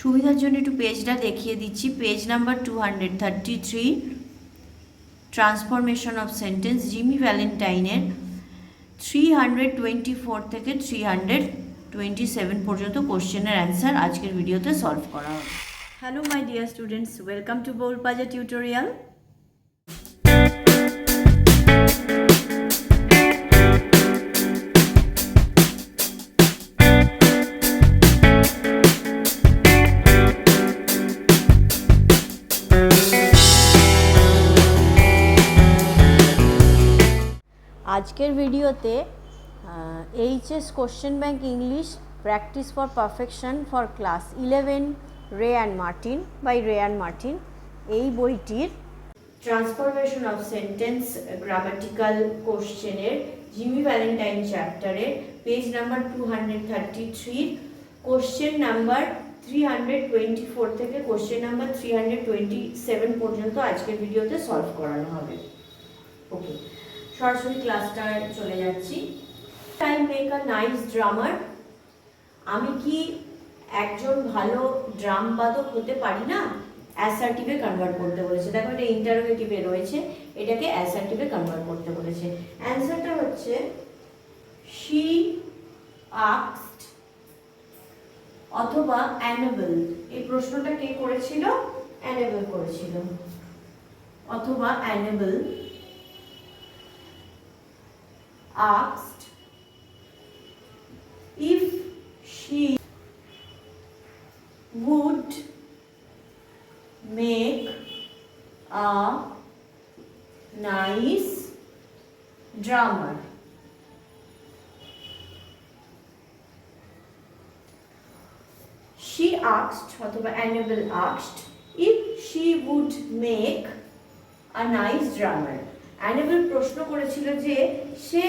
সুবিধার জন্য একটু পেজটা দেখিয়ে দিচ্ছি। Page number two hundred thirty three transformation of sentence Jimmy ভ্যালেন্টাইনের three hundred twenty four থেকে থ্রি হান্ড্রেড টোয়েন্টি সেভেন পর্যন্ত কোশ্চেনের অ্যান্সার আজকের ভিডিওতে সলভ করা হবে। Hello my dear students welcome to Bol পাজা টিউটোরিয়াল আজকের ভিডিওতে HS question bank English practice for perfection for class eleven Ray and Martin by Ray and Martin এই বইটির ট্রান্সফরমেশন অফ সেন্টেন্স গ্রামাটিক্যাল কোশ্চেনের জিমি ভ্যালেন্টাইন চ্যাপ্টারের page number two hundred thirty থ্রির question number three hundred twenty four থেকে question number three hundred twenty seven পর্যন্ত আজকের ভিডিওতে solve করানো হবে। ওকে সরাসরি ক্লাসটা চলে যাচ্ছি। I make a nice drummer আমি কি একজন ভালো ড্রাম বাদক হতে পারি না? অ্যাসার্টিভে কনভার্ট করতে বলেছে। দেখো এটা ইন্টারোগেটিভে রয়েছে। এটাকে অ্যাসার্টিভে কনভার্ট করতে বলেছে। অ্যান্সারটা হচ্ছে শি আক্সড অথবা অ্যানেবল এই প্রশ্নটা কে করেছিল? অ্যানেবল করেছিল। অথবা Annabel asked if she would make a nice drummer. She asked, অথবা Annabelle asked, if she would make a nice drummer. Annabel প্রশ্ন করেছিল যে সে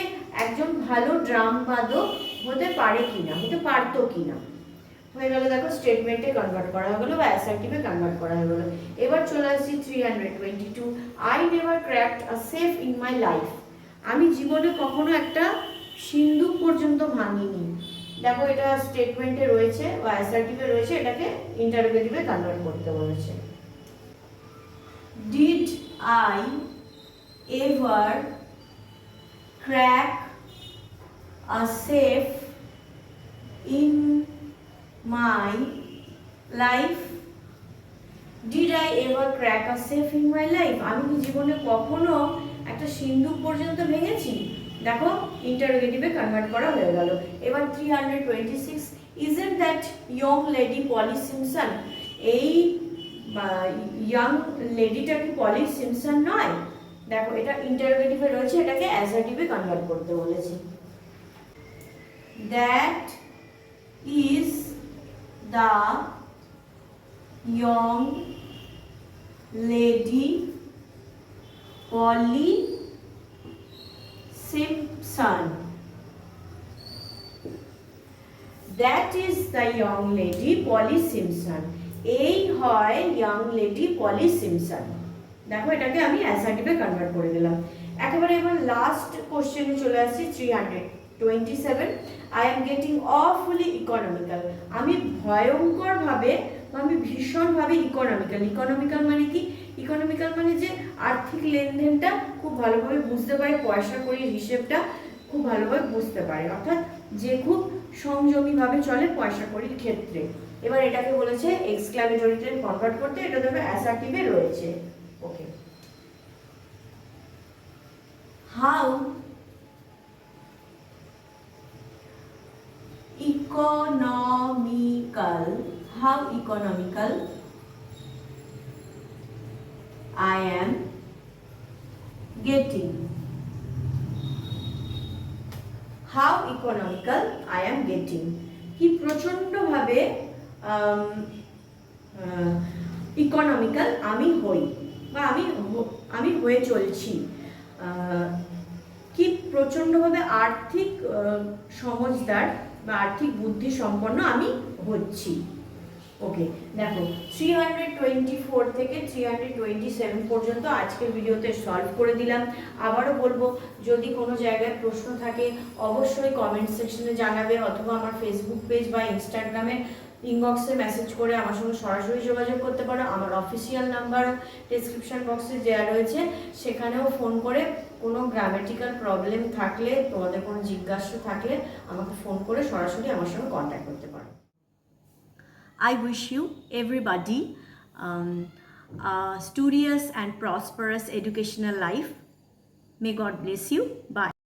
একজন ভালো ড্রাম বাদক হতে পারে কিনা, হতে পারতো কিনা। হয়ে গেল, দেখো স্টেটমেন্টে কনভার্ট করা হয়ে গেলো বা অ্যাসার্টিভে কনভার্ট করা হয়ে গেলো। এবার চলে আসছি three hundred twenty two I never cracked a safe in my life আমি জীবনে কখনো একটা সিন্দুক পর্যন্ত ভাঙিনি। দেখো, এটা স্টেটমেন্টে রয়েছে বা অ্যাসার্টিভে রয়েছে, এটাকে ইন্টারোগেটিভে কনভার্ট করতে বলেছে। Did I ever crack a safe in my life? Did I ever crack a safe in my life? আমি কি জীবনে কখনো একটা সিন্ধুক পর্যন্ত ভেঙেছি দেখো ইন্টারোগেটিভে কনভার্ট করা হয়ে গেল এবার three hundred twenty six isn't that young lady Polly Simpson এই ইয়াং লেডিটা কি পলি সিমসন নয় দেখো, এটা ইন্টারোগেটিভে রয়েছে, এটাকে অ্যাসার্টিভে কনভার্ট করতে বলেছি। That is the young lady Polly Simpson that is the young lady Polly Simpson এই হয় ইয়ং লেডি পলি সিমসন দেখো, এটাকে আমি অ্যাসার্টিভে কনভার্ট করে দিলাম। একেবারে এবার লাস্ট কোশ্চেনে চলে আসছি three hundred twenty seven I am getting awfully economical আমি ভয়ঙ্করভাবে, আমি ভীষণভাবে ইকোনমিক্যাল ইকোনমিক্যাল মানে কি? ইকোনমিক্যাল মানে যে আর্থিক লেনদেনটা খুব ভালোভাবে বুঝতে পারে, পয়সা করি হিসেবটা খুব ভালোভাবে বুঝতে পারে। অর্থাৎ যে খুব সংযমীভাবে চলে পয়সা করির ক্ষেত্রে। এবার এটাকে বলেছে এক্সক্লামেটরিতে কনভার্ট করতে, এটা দেখো অ্যাসার্টিভে রয়েছে। Okay how economical how economical i am getting how economical i am getting কি প্রচণ্ডভাবে ইকোনমিক্যাল আমি হই বা আমি আমি হয়ে চলছি। কি প্রচণ্ডভাবে আর্থিক সমজদার বা আর্থিক বুদ্ধি সম্পন্ন আমি হচ্ছি। ওকে দেখো থ্রি হান্ড্রেড টোয়েন্টি ফোর থেকে থ্রি হান্ড্রেড টোয়েন্টি সেভেন পর্যন্ত আজকের ভিডিওতে সলভ করে দিলাম। আবারও বলব, যদি কোনো জায়গায় প্রশ্ন থাকে, অবশ্যই কমেন্ট সেকশনে জানাবে, অথবা আমার ফেসবুক পেজ বা ইনস্টাগ্রামে ইনবক্সে মেসেজ করে আমার সঙ্গে সরাসরি যোগাযোগ করতে পারো আমার অফিসিয়াল নাম্বারও ডিসক্রিপশন বক্সে দেওয়া রয়েছে সেখানেও ফোন করে কোনো গ্রামেটিক্যাল প্রবলেম থাকলে তোমাদের কোনো জিজ্ঞাসা থাকলে আমাকে ফোন করে সরাসরি আমার সঙ্গে কন্ট্যাক্ট করতে পারো you, everybody, um, a studious and prosperous educational life. May God bless you. Bye.